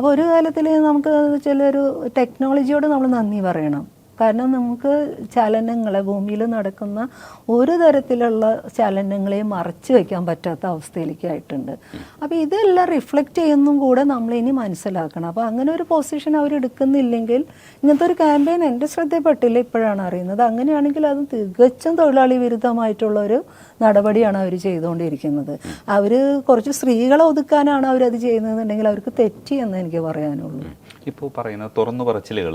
അപ്പോൾ ഒരു കാലത്തിൽ നമുക്ക് ചിലൊരു ടെക്നോളജിയോട് നമ്മൾ നന്ദി പറയണം. കാരണം നമുക്ക് ചലനങ്ങളെ ഭൂമിയിൽ നടക്കുന്ന ഒരു തരത്തിലുള്ള ചലനങ്ങളെയും മറച്ചു വയ്ക്കാൻ പറ്റാത്ത അവസ്ഥയിലേക്കായിട്ടുണ്ട്. അപ്പോൾ ഇതെല്ലാം റിഫ്ലക്റ്റ് ചെയ്യുന്നതും കൂടെ നമ്മൾ ഇനി മനസ്സിലാക്കണം. അപ്പോൾ അങ്ങനെ ഒരു പൊസിഷൻ അവർ എടുക്കുന്നില്ലെങ്കിൽ ഇങ്ങനത്തെ ഒരു ക്യാമ്പയിൻ എന്റെ ശ്രദ്ധയിൽപ്പെട്ടില്ല ഇപ്പോഴാണ് അറിയുന്നത്. അങ്ങനെയാണെങ്കിൽ അത് തികച്ചും തൊഴിലാളി വിരുദ്ധമായിട്ടുള്ള ഒരു നടപടിയാണ് അവർ ചെയ്തുകൊണ്ടിരിക്കുന്നത്. അവർ കുറച്ച് സ്ത്രീകളെ ഒതുക്കാനാണ് അവരത് ചെയ്യുന്നതെന്നുണ്ടെങ്കിൽ അവർക്ക് തെറ്റി എന്ന് എനിക്ക് പറയാനുള്ളൂ. ഇപ്പോൾ പറയുന്ന തുറന്നു പറച്ചിലുകൾ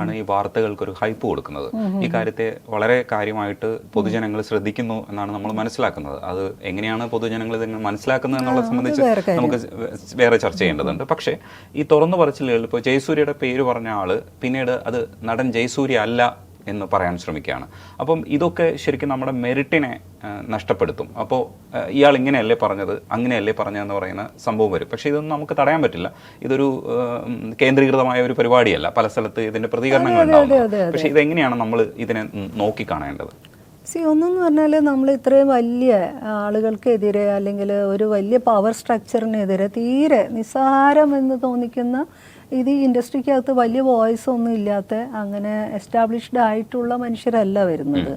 ആണ് ഈ വാർത്തകൾക്ക് ഒരു ഹൈപ്പ് കൊടുക്കുന്നത്. ഈ കാര്യത്തെ വളരെ കാര്യമായിട്ട് പൊതുജനങ്ങൾ ശ്രദ്ധിക്കുന്നു എന്നാണ് നമ്മൾ മനസ്സിലാക്കുന്നത്. അത് എങ്ങനെയാണ് പൊതുജനങ്ങൾ ഇതെങ്ങനെ മനസ്സിലാക്കുന്നത് എന്നുള്ളത് സംബന്ധിച്ച് നമുക്ക് വേറെ ചർച്ച ചെയ്യേണ്ടതുണ്ട്. പക്ഷേ ഈ തുറന്നു പറച്ചിലുകൾ ഇപ്പോൾ ജയസൂര്യയുടെ പേര് പറഞ്ഞ ആൾ പിന്നീട് അത് നടൻ ജയസൂര്യ അല്ല എന്ന് പറയാൻ ശ്രമിക്കുകയാണ്. അപ്പം ഇതൊക്കെ ശരിക്കും നമ്മുടെ മെറിറ്റിനെ നഷ്ടപ്പെടുത്തും. അപ്പോൾ ഇയാൾ ഇങ്ങനെയല്ലേ പറഞ്ഞത് അങ്ങനെയല്ലേ പറഞ്ഞതെന്ന് പറയുന്ന സംഭവം വരും. പക്ഷേ ഇതൊന്നും നമുക്ക് തടയാൻ പറ്റില്ല. ഇതൊരു കേന്ദ്രീകൃതമായ ഒരു പരിപാടിയല്ല. പല സ്ഥലത്ത് ഇതിന്റെ പ്രതികരണങ്ങൾ ഉണ്ടാവും പക്ഷേ ഇതെങ്ങനെയാണ് നമ്മൾ ഇതിനെ നോക്കി കാണേണ്ടത്? സി ഒന്നെന്ന് പറഞ്ഞാൽ നമ്മൾ ഇത്രയും വലിയ ആളുകൾക്കെതിരെ അല്ലെങ്കിൽ ഒരു വലിയ പവർ സ്ട്രക്ചറിനെതിരെ തീരെ നിസ്സാരമെന്ന് തോന്നിക്കുന്ന ഇത് ഈ ഇൻഡസ്ട്രിക്കകത്ത് വലിയ വോയിസ് ഒന്നും ഇല്ലാത്ത അങ്ങനെ എസ്റ്റാബ്ലിഷ്ഡ് ആയിട്ടുള്ള മനുഷ്യരല്ല വരുന്നത്.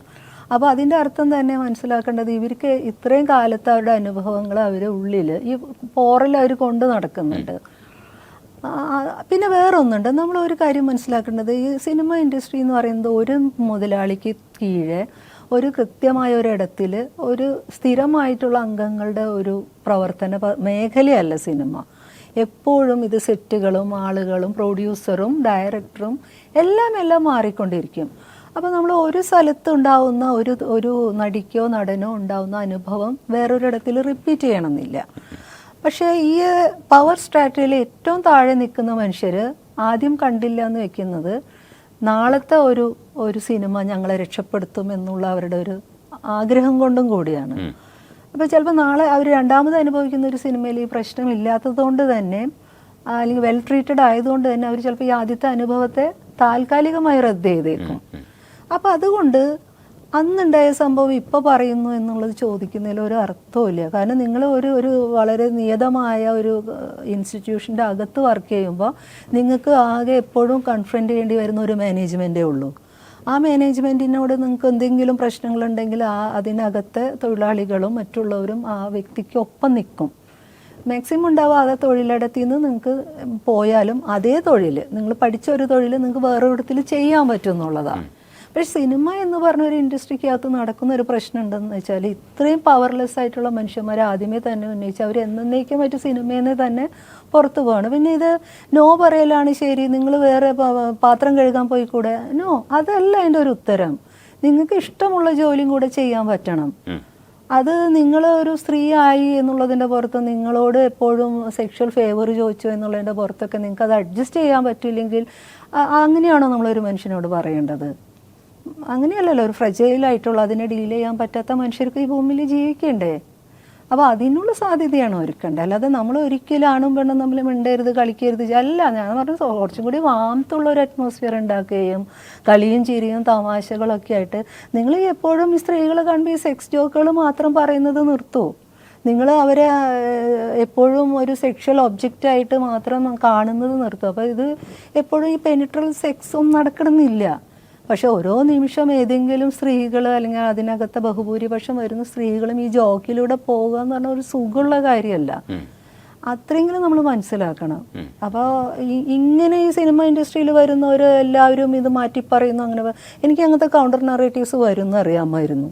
അപ്പോൾ അതിന്റെ അർത്ഥം തന്നെ മനസ്സിലാക്കേണ്ടത് ഇവർക്ക് ഇത്രയും കാലത്ത് അവരുടെ അനുഭവങ്ങൾ അവർ ഉള്ളിൽ ഈ പോറൽ അവർ കൊണ്ട് നടക്കുന്നുണ്ട്. പിന്നെ വേറെ ഒന്നുണ്ട് നമ്മൾ ഒരു കാര്യം മനസ്സിലാക്കേണ്ടത് ഈ സിനിമ ഇൻഡസ്ട്രി എന്ന് പറയുന്നത് ഒരു മുതലാളിക്ക് കീഴെ ഒരു കൃത്യമായ ഒരിടത്തിൽ ഒരു സ്ഥിരമായിട്ടുള്ള അംഗങ്ങളുടെ ഒരു പ്രവർത്തന മേഖലയല്ല സിനിമ. എപ്പോഴും ഇത് സെറ്റുകളും ആളുകളും പ്രൊഡ്യൂസറും ഡയറക്ടറും എല്ലാം എല്ലാം മാറിക്കൊണ്ടിരിക്കും. അപ്പോൾ നമ്മൾ ഒരു സ്ഥലത്ത് ഉണ്ടാവുന്ന ഒരു ഒരു നടിക്കോ നടനോ ഉണ്ടാവുന്ന അനുഭവം വേറൊരിടത്തിൽ റിപ്പീറ്റ് ചെയ്യണമെന്നില്ല. പക്ഷേ ഈ പവർ സ്ട്രാറ്റജിയിൽ ഏറ്റവും താഴെ നിൽക്കുന്ന മനുഷ്യർ ആദ്യം കണ്ടില്ല എന്ന് വെക്കുന്നത് നാളത്തെ ഒരു ഒരു സിനിമ ഞങ്ങളെ രക്ഷപ്പെടുത്തും എന്നുള്ള അവരുടെ ഒരു ആഗ്രഹം കൊണ്ടും കൂടിയാണ്. അപ്പോൾ ചിലപ്പോൾ നാളെ അവർ രണ്ടാമത് അനുഭവിക്കുന്ന ഒരു സിനിമയിൽ ഈ പ്രശ്നം ഇല്ലാത്തതുകൊണ്ട് തന്നെ അല്ലെങ്കിൽ വെൽ ട്രീറ്റഡ് ആയതുകൊണ്ട് തന്നെ അവർ ചിലപ്പോൾ ഈ ആദ്യത്തെ അനുഭവത്തെ താൽക്കാലികമായി റദ്ദ് ചെയ്തേക്കും. അപ്പോൾ അതുകൊണ്ട് അന്നുണ്ടായ സംഭവം ഇപ്പോൾ പറയുന്നു എന്നുള്ളത് ചോദിക്കുന്നതിൽ ഒരു അർത്ഥമില്ല കാരണം നിങ്ങൾ ഒരു ഒരു വളരെ നിയതമായ ഒരു ഇൻസ്റ്റിറ്റ്യൂഷന്റെ അകത്ത് വർക്ക് ചെയ്യുമ്പോൾ നിങ്ങൾക്ക് ആകെ എപ്പോഴും കൺഫ്രണ്ട് ചെയ്യേണ്ടി വരുന്ന ഒരു മാനേജ്മെന്റേ ഉള്ളൂ. ആ മാനേജ്മെന്റിനോട് നിങ്ങൾക്ക് എന്തെങ്കിലും പ്രശ്നങ്ങളുണ്ടെങ്കിൽ ആ അതിനകത്തെ തൊഴിലാളികളും മറ്റുള്ളവരും ആ വ്യക്തിക്കൊപ്പം നിൽക്കും. മാക്സിമം ഉണ്ടാവാതെ തൊഴിലിടത്തിൽ നിന്ന് നിങ്ങൾക്ക് പോയാലും അതേ തൊഴിൽ നിങ്ങൾ പഠിച്ച ഒരു തൊഴിൽ നിങ്ങൾക്ക് വേറൊരിടത്തിൽ ചെയ്യാൻ പറ്റും എന്നുള്ളതാണ്. പക്ഷെ സിനിമ എന്ന് പറഞ്ഞ ഒരു ഇൻഡസ്ട്രിക്കകത്ത് നടക്കുന്ന ഒരു പ്രശ്നം ഉണ്ടെന്ന് വെച്ചാൽ ഇത്രയും പവർലെസ് ആയിട്ടുള്ള മനുഷ്യന്മാർ ആദ്യമേ തന്നെ ഉന്നയിച്ച് അവർ എന്നേക്കും മറ്റു സിനിമയിൽ നിന്ന് തന്നെ പുറത്തു പോവാണ്. പിന്നെ ഇത് നോ പറയലാണ് ശരി നിങ്ങൾ വേറെ പാത്രം കഴുകാൻ പോയി പോയിക്കൂടെ? നോ അതല്ല അതിന്റെ ഒരു ഉത്തരം. നിങ്ങൾക്ക് ഇഷ്ടമുള്ള ജോലിയും കൂടെ ചെയ്യാൻ പറ്റണം. അത് നിങ്ങൾ ഒരു സ്ത്രീ ആയി എന്നുള്ളതിന്റെ പുറത്ത് നിങ്ങളോട് എപ്പോഴും സെക്ഷൽ ഫേവർ ചോദിച്ചു എന്നുള്ളതിന്റെ പുറത്തൊക്കെ നിങ്ങൾക്ക് അത് അഡ്ജസ്റ്റ് ചെയ്യാൻ പറ്റില്ലെങ്കിൽ അങ്ങനെയാണോ നമ്മളൊരു മനുഷ്യനോട് പറയേണ്ടത്? അങ്ങനെയല്ലല്ലോ ഒരു ഫ്രജൈലായിട്ടുള്ള അതിനെ ഡീൽ ചെയ്യാൻ പറ്റാത്ത മനുഷ്യർക്ക് ഈ ഭൂമിയിൽ ജീവിക്കണ്ടേ? അപ്പോൾ അതിനുള്ള സാധ്യതയാണ് ഒരുക്കേണ്ടത്. അല്ലാതെ നമ്മൾ ഒരിക്കലും ആണും പെണ്ണും തമ്മിൽ മിണ്ടരുത് കളിക്കരുത് അല്ല. ഞാൻ പറഞ്ഞു കുറച്ചും കൂടി വാമത്തുള്ള ഒരു അറ്റ്മോസ്ഫിയർ ഉണ്ടാക്കുകയും കളിയും ചിരിയും തമാശകളൊക്കെ ആയിട്ട്. നിങ്ങൾ എപ്പോഴും ഈ സ്ത്രീകളെ കാണുമ്പോൾ ഈ സെക്സ് ജോക്കുകൾ മാത്രം പറയുന്നത് നിർത്തൂ. നിങ്ങൾ അവരെ എപ്പോഴും ഒരു സെക്ഷൽ ഒബ്ജക്റ്റ് ആയിട്ട് മാത്രം കാണുന്നത് നിർത്തും. അപ്പോൾ ഇത് എപ്പോഴും ഈ പെനിട്രൽ സെക്സ് ഒന്നും നടക്കണമെന്നില്ല. പക്ഷെ ഓരോ നിമിഷം ഏതെങ്കിലും സ്ത്രീകൾ അല്ലെങ്കിൽ അതിനകത്തെ ബഹുഭൂരിപക്ഷം വരുന്ന സ്ത്രീകളും ഈ ജോക്കിലൂടെ പോകുക എന്ന് പറഞ്ഞ ഒരു സുഖമുള്ള കാര്യമല്ല. അത്രയെങ്കിലും നമ്മൾ മനസ്സിലാക്കണം. അപ്പോൾ ഇങ്ങനെ ഈ സിനിമ ഇൻഡസ്ട്രിയിൽ വരുന്നവർ എല്ലാവരും ഇത് മാറ്റി പറയുന്നു അങ്ങനെ എനിക്ക് അങ്ങനത്തെ കൗണ്ടർ നറേറ്റീവ്സ് വരും എന്ന് അറിയാമായിരുന്നു.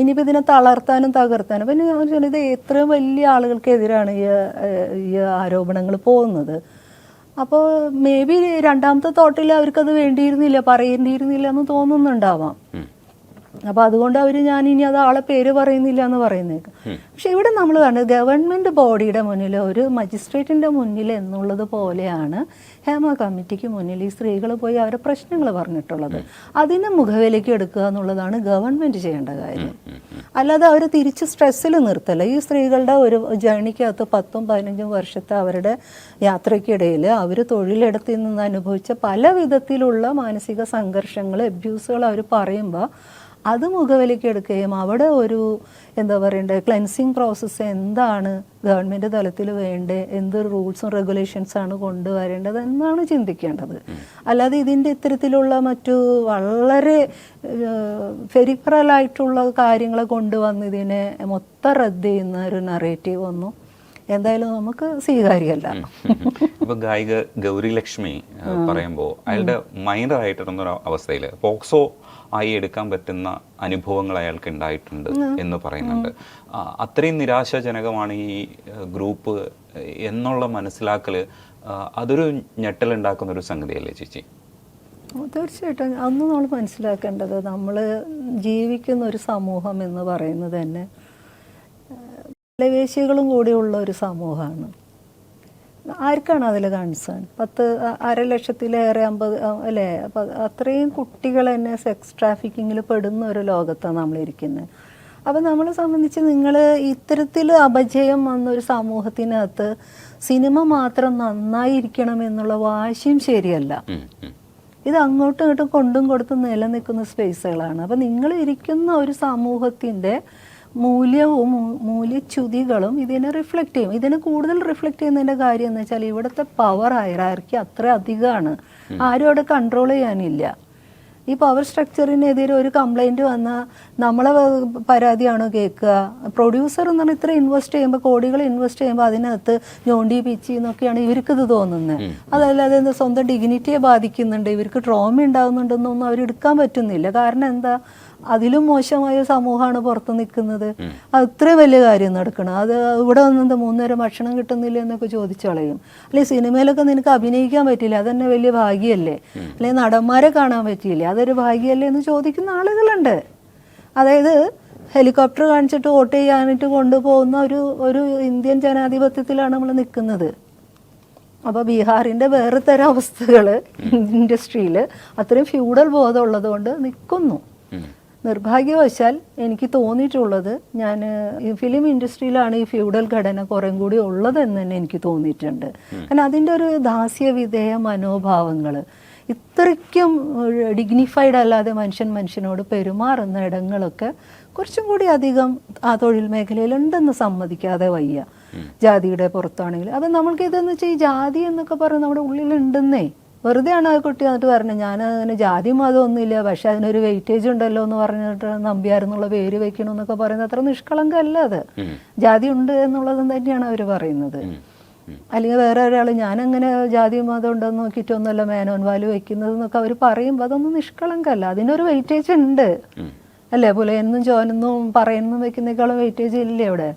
ഇനിയിപ്പോൾ ഇതിനെ തളർത്താനും തകർത്താനും. പിന്നെ ഇത് എത്രയും വലിയ ആളുകൾക്കെതിരാണ് ഈ ആരോപണങ്ങൾ പോകുന്നത്? അപ്പോൾ മേ ബി രണ്ടാമത്തെ തോട്ടിൽ അവർക്കത് വേണ്ടിയിരുന്നില്ല പറയേണ്ടിയിരുന്നില്ല എന്ന് തോന്നുന്നുണ്ടാവാം. അപ്പോൾ അതുകൊണ്ട് അവർ ഞാൻ ഇനി അത് ആളെ പേര് പറയുന്നില്ല എന്ന് പറയുന്നേക്ക് പക്ഷെ ഇവിടെ നമ്മൾ കണ്ടത് ഗവൺമെന്റ് ബോഡിയുടെ മുന്നിൽ ഒരു മജിസ്ട്രേറ്റിന്റെ മുന്നിൽ എന്നുള്ളത് പോലെയാണ് ഹേമ കമ്മിറ്റിക്ക് മുന്നിൽ ഈ സ്ത്രീകൾ പോയി അവരുടെ പ്രശ്നങ്ങൾ പറഞ്ഞിട്ടുള്ളത്. അതിനെ മുഖവിലേക്ക് എടുക്കുക എന്നുള്ളതാണ് ഗവൺമെന്റ് ചെയ്യേണ്ട കാര്യം. അല്ലാതെ അവർ തിരിച്ച് സ്ട്രെസ്സിൽ നിർത്തല്ല. ഈ സ്ത്രീകളുടെ ഒരു ജേണിക്കകത്ത് പത്തും പതിനഞ്ചും വർഷത്തെ അവരുടെ യാത്രയ്ക്കിടയിൽ അവർ തൊഴിലിടത്തിൽ നിന്ന് അനുഭവിച്ച പല വിധത്തിലുള്ള മാനസിക സംഘർഷങ്ങൾ അബ്യൂസുകൾ അവർ പറയുമ്പോൾ അത് മുഖവിലേക്ക് എടുക്കുകയും അവിടെ ഒരു എന്താ പറയണ്ടേ ക്ലെൻസിങ് പ്രോസസ്സ് എന്താണ് ഗവൺമെന്റ് തലത്തിൽ വേണ്ടേ എന്ത് റൂൾസും റെഗുലേഷൻസാണ് കൊണ്ടുവരേണ്ടത് എന്നാണ് ചിന്തിക്കേണ്ടത്. അല്ലാതെ ഇതിന്റെ ഇത്തരത്തിലുള്ള മറ്റു വളരെ ഫെരിഫറലായിട്ടുള്ള കാര്യങ്ങൾ കൊണ്ടുവന്ന് ഇതിനെ മൊത്തം റദ്ദ് ചെയ്യുന്ന ഒരു നറേറ്റീവ് ഒന്നും എന്തായാലും നമുക്ക് സ്വീകാര്യമല്ല. ഇപ്പൊ ഗായിക ഗൗരി ലക്ഷ്മി പറയുമ്പോൾ അയാളുടെ മൈനർ ആയിട്ടുള്ള ഒരു അവസ്ഥയിൽ പോക്സോ ആയി എടുക്കാൻ പറ്റുന്ന അനുഭവങ്ങൾ അയാൾക്ക് ഉണ്ടായിട്ടുണ്ട് എന്ന് പറയുന്നുണ്ട്. അത്രയും നിരാശാജനകമാണ് ഈ ഗ്രൂപ്പ് എന്നുള്ള മനസ്സിലാക്കൽ ആ, അതൊരു ഞെട്ടലുണ്ടാക്കുന്ന ഒരു സംഗതിയല്ലേ ചേച്ചി? തീർച്ചയായിട്ടും. അന്ന് നമ്മൾ മനസ്സിലാക്കേണ്ടത് നമ്മൾ ജീവിക്കുന്ന ഒരു സമൂഹം എന്ന് പറയുന്നത് തന്നെ ലവേശികളും കൂടിയുള്ള ഒരു സമൂഹമാണ്. ആർക്കാണ് അതിൽ കൺസേൺ പത്ത് അര ലക്ഷത്തിലേറെ അമ്പത് അല്ലേ? അപ്പൊ അത്രയും കുട്ടികൾ തന്നെ സെക്സ് ട്രാഫിക്കിങ്ങിൽ പെടുന്ന ഒരു ലോകത്താണ് നമ്മളിരിക്കുന്നത് അപ്പം നമ്മളെ സംബന്ധിച്ച് നിങ്ങൾ ഇത്തരത്തിൽ അപജയം വന്ന ഒരു സമൂഹത്തിനകത്ത് സിനിമ മാത്രം നന്നായിരിക്കണം എന്നുള്ള വാശിയും ശരിയല്ല. ഇത് അങ്ങോട്ടും ഇങ്ങോട്ടും കൊണ്ടും കൊടുത്തും നിലനിൽക്കുന്ന സ്പേസുകളാണ് അപ്പം നിങ്ങൾ ഇരിക്കുന്ന ഒരു സമൂഹത്തിന്റെ മൂല്യവും മൂല്യച്യുതികളും ഇതിനെ റിഫ്ലക്റ്റ് ചെയ്യും. ഇതിനെ കൂടുതൽ റിഫ്ലക്റ്റ് ചെയ്യുന്നതിന്റെ കാര്യം എന്ന് വെച്ചാൽ ഇവിടുത്തെ പവർ ആയിരാർക്കി അത്ര അധികമാണ്. ആരും അവിടെ കൺട്രോൾ ചെയ്യാനില്ല. ഈ പവർ സ്ട്രക്ചറിനെതിരെ ഒരു കംപ്ലൈന്റ് വന്നാൽ നമ്മളെ പരാതിയാണോ കേൾക്കുക? പ്രൊഡ്യൂസർ എന്ന് പറഞ്ഞാൽ ഇത്ര ഇൻവെസ്റ്റ് ചെയ്യുമ്പോൾ കോടികൾ ഇൻവെസ്റ്റ് ചെയ്യുമ്പോൾ അതിനകത്ത് ഞോണ്ടി പിച്ചി എന്നൊക്കെയാണ് ഇവർക്ക് ഇത് തോന്നുന്നത് അതല്ലാതെ എന്താ സ്വന്തം ഡിഗ്നിറ്റിയെ ബാധിക്കുന്നുണ്ട് ഇവർക്ക് ട്രോമ ഉണ്ടാകുന്നുണ്ടെന്നൊന്നും അവർ എടുക്കാൻ പറ്റുന്നില്ല. കാരണം എന്താ? അതിലും മോശമായ സമൂഹമാണ് പുറത്ത് നിൽക്കുന്നത്. അത് ഇത്രയും വലിയ കാര്യം നടക്കണം. അത് ഇവിടെ വന്നത് മൂന്നേരം ഭക്ഷണം കിട്ടുന്നില്ല എന്നൊക്കെ ചോദിച്ചു കളയും. അല്ലെങ്കിൽ സിനിമയിലൊക്കെ നിനക്ക് അഭിനയിക്കാൻ പറ്റില്ല അതന്നെ വലിയ ഭാഗ്യമല്ലേ അല്ലെങ്കിൽ നടന്മാരെ കാണാൻ പറ്റിയില്ല? അതൊരു ഭാഗ്യമല്ലേ എന്ന് ചോദിക്കുന്ന ആളുകളുണ്ട്. അതായത് ഹെലികോപ്റ്റർ കാണിച്ചിട്ട് വോട്ട് ചെയ്യാനായിട്ട് കൊണ്ടുപോകുന്ന ഒരു ഒരു ഇന്ത്യൻ ജനാധിപത്യത്തിലാണ് നമ്മൾ നിൽക്കുന്നത്. അപ്പോൾ ബീഹാറിന്റെ വേറെ തരം അവസ്ഥകൾ ഇൻഡസ്ട്രിയിൽ അത്രയും ഫ്യൂഡൽ ബോധം ഉള്ളതുകൊണ്ട് നിൽക്കുന്നു. നിർഭാഗ്യവശാൽ എനിക്ക് തോന്നിയിട്ടുള്ളത് ഞാൻ ഈ ഫിലിം ഇൻഡസ്ട്രിയിലാണ് ഈ ഫ്യൂഡൽ ഘടന കുറേ കൂടി ഉള്ളതെന്ന് തന്നെ എനിക്ക് തോന്നിയിട്ടുണ്ട്. കാരണം അതിന്റെ ഒരു ദാസ്യവിധേയ മനോഭാവങ്ങൾ ഇത്രയ്ക്കും ഡിഗ്നിഫൈഡ് അല്ലാതെ മനുഷ്യൻ മനുഷ്യനോട് പെരുമാറുന്ന ഇടങ്ങളൊക്കെ കുറച്ചും കൂടി അധികം ആ തൊഴിൽ മേഖലയിലുണ്ടെന്ന് സമ്മതിക്കാതെ വയ്യ. ജാതിയുടെ പുറത്താണെങ്കിൽ അപ്പം നമ്മൾക്ക് ഇതെന്ന് വെച്ചാൽ ഈ ജാതി എന്നൊക്കെ പറഞ്ഞ് നമ്മുടെ ഉള്ളിലുണ്ടെന്നേ. വെറുതെ ആണ് ആ കുട്ടി എന്നിട്ട് പറഞ്ഞത് ഞാൻ അതിന് ജാതി മതം ഒന്നുമില്ല പക്ഷെ അതിനൊരു വെയിറ്റേജ് ഉണ്ടല്ലോ എന്ന് പറഞ്ഞിട്ട് നമ്പ്യാർ എന്നുള്ള പേര് വെക്കണമെന്നൊക്കെ പറയുന്നത് അത്ര നിഷ്കളങ്കല്ല അത്. ജാതി ഉണ്ട് എന്നുള്ളത് തന്നെയാണ് അവർ പറയുന്നത്. അല്ലെങ്കിൽ വേറെ ഒരാൾ ഞാനങ്ങനെ ജാതി മതം ഉണ്ടെന്ന് നോക്കിയിട്ടൊന്നുമല്ല മേനോൻ വാൽ വയ്ക്കുന്നത് എന്നൊക്കെ അവർ പറയുമ്പോൾ അതൊന്നും നിഷ്കളങ്കല്ല. അതിനൊരു വെയിറ്റേജ് ഉണ്ട്. അല്ലേ? പുലയെന്നും ചോനെന്നും പറയുന്നതും വെക്കുന്നേക്കാളും വെയിറ്റേജ് ഇല്ല ഇവിടെ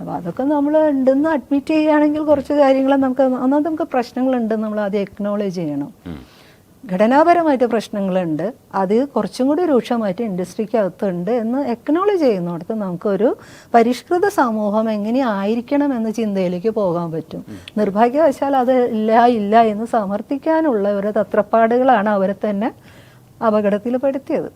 അപ്പോൾ അതൊക്കെ നമ്മൾ ഉണ്ടെന്ന് അഡ്മിറ്റ് ചെയ്യുകയാണെങ്കിൽ കുറച്ച് കാര്യങ്ങൾ നമുക്ക് ഒന്നാമത് നമുക്ക് പ്രശ്നങ്ങളുണ്ട് നമ്മൾ ആദ്യം എക്നോളജ് ചെയ്യണം. ഘടനാപരമായിട്ട് പ്രശ്നങ്ങളുണ്ട്. അത് കുറച്ചും കൂടി രൂക്ഷമായിട്ട് ഇൻഡസ്ട്രിക്കകത്തുണ്ട് എന്ന് എക്നോളജ് ചെയ്യുന്നിടത്ത് നമുക്കൊരു പരിഷ്കൃത സമൂഹം എങ്ങനെയായിരിക്കണം എന്ന ചിന്തയിലേക്ക് പോകാൻ പറ്റും. നിർഭാഗ്യവശാൽ അത് ഇല്ല ഇല്ല എന്ന് സമർത്ഥിക്കാനുള്ള ഒരു തത്രപ്പാടുകളാണ് അവരെ തന്നെ അപകടത്തിൽപ്പെടുത്തിയത്.